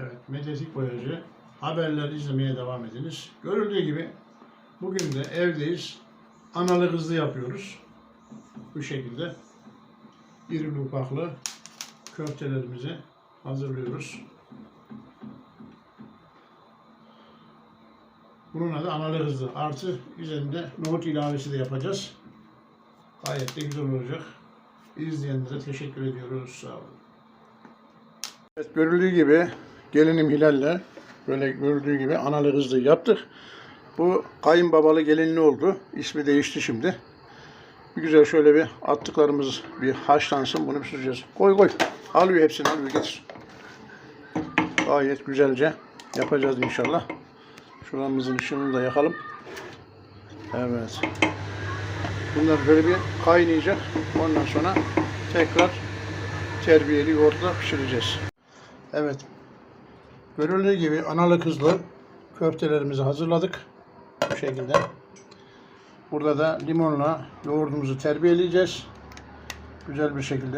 Evet, Medyatik Boyacı. Haberler izlemeye devam ediniz. Görüldüğü gibi bugün de evdeyiz. Analı kızlı yapıyoruz. Bu şekilde. İrili ufaklı köftelerimizi hazırlıyoruz. Bunun adı analı kızlı. Artı üzerinde nohut ilavesi de yapacağız. Gayet de güzel olacak. İzleyenlere teşekkür ediyoruz. Sağ olun. Evet, görüldüğü gibi gelinim Hilal'le böyle görüldüğü gibi analı kızlı yaptık. Bu kayınbabalı gelinli oldu. İsmi değişti şimdi. Bir güzel şöyle bir attıklarımız bir haşlansın. Bunu bir süreceğiz. Koy koy. Alıyor hepsini alıyor getir. Gayet güzelce yapacağız inşallah. Şuramızın ışığını da yakalım. Evet. Bunlar böyle bir kaynayacak. Ondan sonra tekrar terbiyeli yoğurtla pişireceğiz. Evet. Görüldüğü gibi analı kızlı köftelerimizi hazırladık. Bu şekilde. Burada da limonla yoğurdumuzu terbiyeleyeceğiz. Güzel bir şekilde.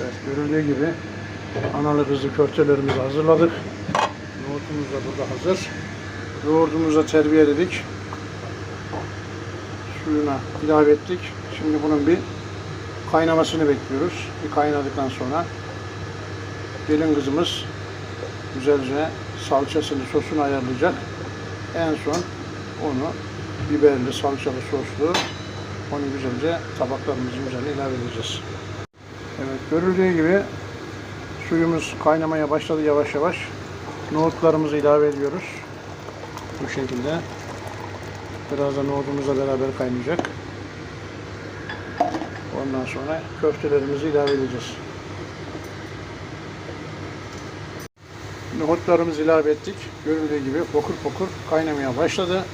Evet, görüldüğü gibi analı kızlı köftelerimizi hazırladık. Yoğurdumuz da burada hazır. Yoğurdumuza terbiyeledik. Suyuna ilave ettik. Şimdi bunun bir kaynamasını bekliyoruz. Bir kaynadıktan sonra gelin kızımız güzelce salçasını, sosunu ayarlayacak. En son onu biberli, salçalı soslu onu güzelce tabaklarımızın üzerine ilave edeceğiz. Evet, görüldüğü gibi suyumuz kaynamaya başladı yavaş yavaş. Nohutlarımızı ilave ediyoruz. Bu şekilde. Birazdan nohutumuzla beraber kaynayacak. Ondan sonra köftelerimizi ilave edeceğiz. Nohutlarımızı ilave ettik. Görüldüğü gibi fokur fokur kaynamaya başladı.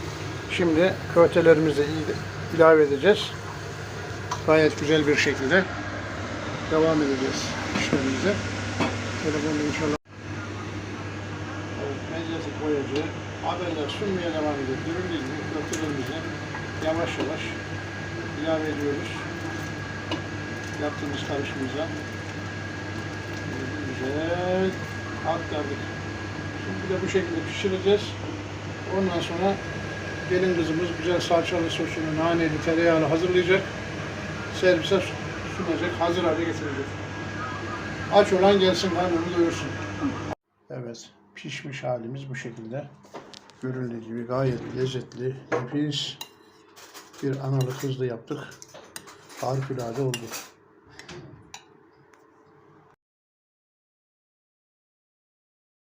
Şimdi köftelerimizi il- ilave edeceğiz. Gayet güzel bir şekilde devam edeceğiz işlerimize. Telefonla inşallah. Evet, medyatik boyacı haberler sunmaya devam ediyor. Gibi köftelerimizi yavaş yavaş ilave ediyoruz. Yaptığımız karışımıza. Güzel aktardık. Şimdi de bu şekilde pişireceğiz. Ondan sonra gelin kızımız güzel salçalı sosunu, naneli, tereyağlı hazırlayacak. Servise sunacak, hazır hale getirecek. Aç olan gelsin karnını doyursun. Evet, pişmiş halimiz bu şekilde. Görüldüğü gibi gayet lezzetli, nefis bir analı kızlı yaptık. Harikulade oldu.